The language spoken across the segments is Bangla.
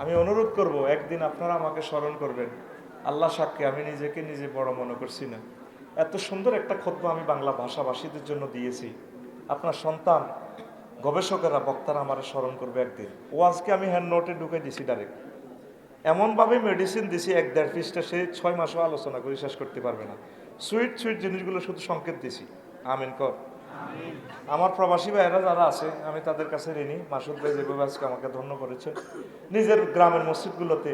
আমি অনুরোধ করব, একদিন আপনারা আমাকে স্মরণ করবেন। আল্লাহ সাক্ষী, আমি নিজেকে নিজে বড় মনে করছি না। এত সুন্দর একটা খোদ্ আমি বাংলা ভাষাভাষীদের জন্য দিয়েছি। আপনার সন্তান, গবেষকেরা, বক্তারা আমার স্মরণ করবে একদিন। ও আজকে আমি হ্যান্ড নোটে ঢুকে দিছি ডাইরেক্ট এমনভাবে মেডিসিন দিছি, এক দেড় পিসটা সে ছয় মাসও আলোচনা করে শেষ করতে পারবে না। সুইট সুইট জিনিসগুলো শুধু সংকেত দিছি। আমিন কর। আমার প্রবাসী ভাইয়েরা যারা আছে, আমি তাদের কাছে ঋণী। মাসুদ ভাই যেভাবে আজকে আমাকে ধন্য করেছেন নিজের গ্রামের মসজিদগুলোতে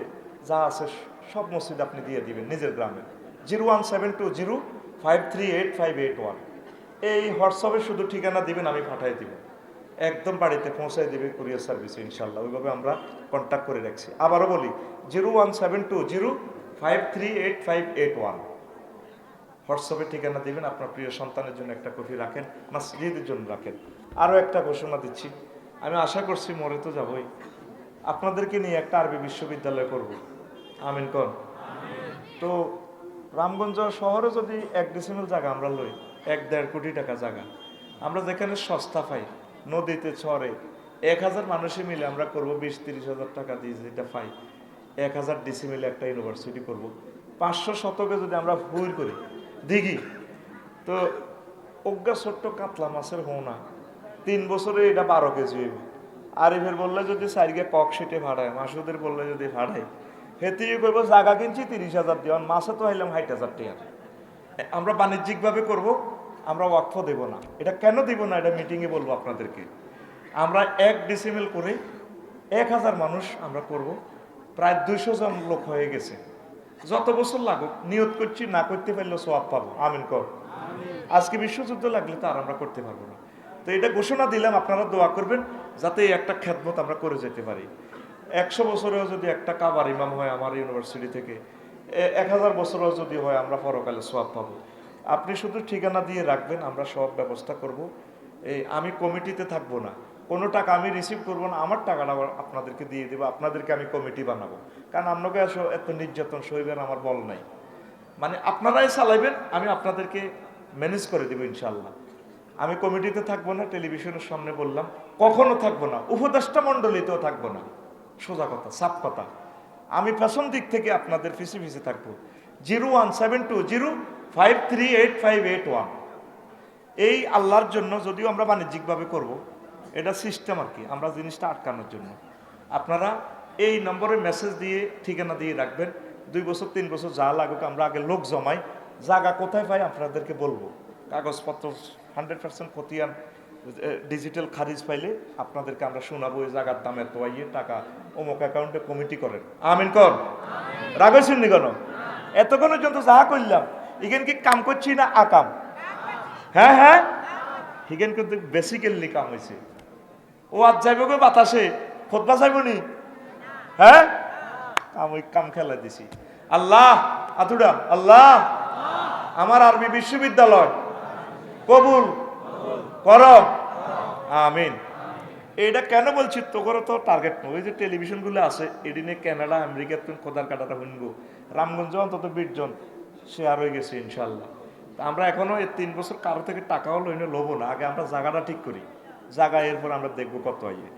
যা আছে সব মসজিদ আপনি দিয়ে দিবেন, নিজের গ্রামে। Zero one seven two zero five three eight five eight one. এই হোয়াটসঅ্যাপে শুধু ঠিকানা দিবেন, আমি পাঠাই দিব। একদম বাড়িতে পৌঁছায় দেবে কুরিয়ার সার্ভিসে, ইনশাল্লাহ। ওইভাবে আমরা কন্ট্যাক্ট করে রাখছি। আবারও বলি, zero one seven two zero five three eight five eight one. হোয়াটসঅ্যাপে ঠিকানা দিবেন, আপনার প্রিয় সন্তানের জন্য একটা কপি রাখেন, মাসজিদের জন্য রাখেন। আরও একটা ঘোষণা দিচ্ছি, আমি আশা করছি মরে তো যাবই। আপনাদেরকে নিয়ে একটা আরবি বিশ্ববিদ্যালয় করব। আমিন কন। তো রামগঞ্জ শহরে যদি এক ডিসিমেল জায়গা আমরা লই, এক দেড় কোটি টাকা জায়গা, আমরা যেখানে সস্তা পাই, নদীতে ছড়ে এক হাজার মানুষে মিলে আমরা করব বিশ তিরিশ হাজার টাকা দিয়ে যেটা পাই, এক হাজার ডিসিমেলে একটা ইউনিভার্সিটি করব। পাঁচশো শতকে যদি আমরা ভুল করি দিঘি। তো অজ্ঞা ছোট্ট কাতলা মাছের হোনা। তিন বছরে এটা বারো কেজি হইবে। আরিফের বললে যদি সাইডকে কক সেটে ভাড়ায়, মাসুদের বললে যদি ভাড়ায়। হেতিয়ে করব জায়গা কিনছি, তিরিশ হাজার দিওয়ান মাসে তো হইলাম ষাট হাজার টাকা। আমরা বাণিজ্যিকভাবে করব, আমরা ওয়াকফ দেব না। এটা কেন দিব না? এটা মিটিংয়ে বলব আপনাদেরকে। আমরা এক ডিসিমেল করে এক হাজার মানুষ আমরা করব। প্রায় দুইশো জন লোক হয়ে গেছে। যত বছর লাগুক, নিয়ত করছি, না করতে পারলেও সোয়াব পাবো। আমিন কর। আজকে বিশ্বযুদ্ধ লাগলে তো আর আমরা করতে পারব না। তো এটা ঘোষণা দিলাম, আপনারা দোয়া করবেন, যাতে একটা খ্যাতমত আমরা করে যেতে পারি। একশো বছরেও যদি একটা কাবার ইমাম হয় আমার ইউনিভার্সিটি থেকে এক হাজার বছরেও যদি হয় আমরা পরকালে সোয়াব পাবো। আপনি শুধু ঠিকানা দিয়ে রাখবেন, আমরা সব ব্যবস্থা করব। এই আমি কমিটিতে থাকব না। কোনো টাকা আমি রিসিভ করব না, আমার টাকাটা আপনাদেরকে দিয়ে দেবো, আপনাদেরকে আমি কমিটি বানাবো। কারণ আপনাকে আসো এত নির্যাতন সইবেন আমার বল নাই। মানে আপনারাই চালাইবেন, আমি আপনাদেরকে ম্যানেজ করে দেবো ইনশাল্লাহ আমি কমিটিতে থাকব না টেলিভিশনের সামনে বললাম, কখনো থাকব না, উপদেষ্টা মণ্ডলীতেও থাকব না। সোজা কথা সাপ কথা। আমি পেছন দিক থেকে আপনাদের ফিসে ফিসে থাকব। Zero one seven two zero five three eight five eight one. এই আল্লাহর জন্য যদিও আমরা বাণিজ্যিকভাবে করব এটা সিস্টেম আর কি আমরা জিনিসটা আটকানোর জন্য। আপনারা এই নম্বরে মেসেজ দিয়ে ঠিকানা দিয়ে রাখবেন। দুই বছর তিন বছর যা লাগুক আমরা আগে লোক জমাই। জায়গা কোথায় পাই আপনাদেরকে বলব। কাগজপত্র হান্ড্রেড পার্সেন্ট খতিয়ান ডিজিটাল খারিজ পাইলে আপনাদেরকে আমরা শোনাবো ওই জায়গার দাম এত আইয়ে টাকা। অমুক অ্যাকাউন্টে কমিটি করেন। আমিন কর। রাগই শুননি কেন? এতক্ষণ পর্যন্ত যা করলাম এখানে কি কাম করছি না আকাম? হ্যাঁ হ্যাঁ। হিগেন কিন্তু বেসিক্যালি কাম হয়েছে ও আজ যাইব গো বাতাসে? খোদবা যাইব নি? হ্যাঁ? ওই কাম খেলা দিছি। আল্লাহ, আতুডা, আল্লাহ, আমার আরবি বিশ্ববিদ্যালয় কবুল কর। আমিন। এইটা কেন বলছি? তো করে তো টার্গেট নয় ওই যে টেলিভিশনগুলো আছে এদিনে কানাডা আমেরিকার তুমি খোদার কাটাটা শুনব রামগঞ্জ অন্তত বিশজন শেয়ার হয়ে গেছে ইনশাল্লাহ আমরা এখনও এই তিন বছর কারও থেকে টাকাও লইনে লোবো না। আগে আমরা জায়গাটা ঠিক করি। জায়গা এরপর আমরা দেখব কত আইয়ে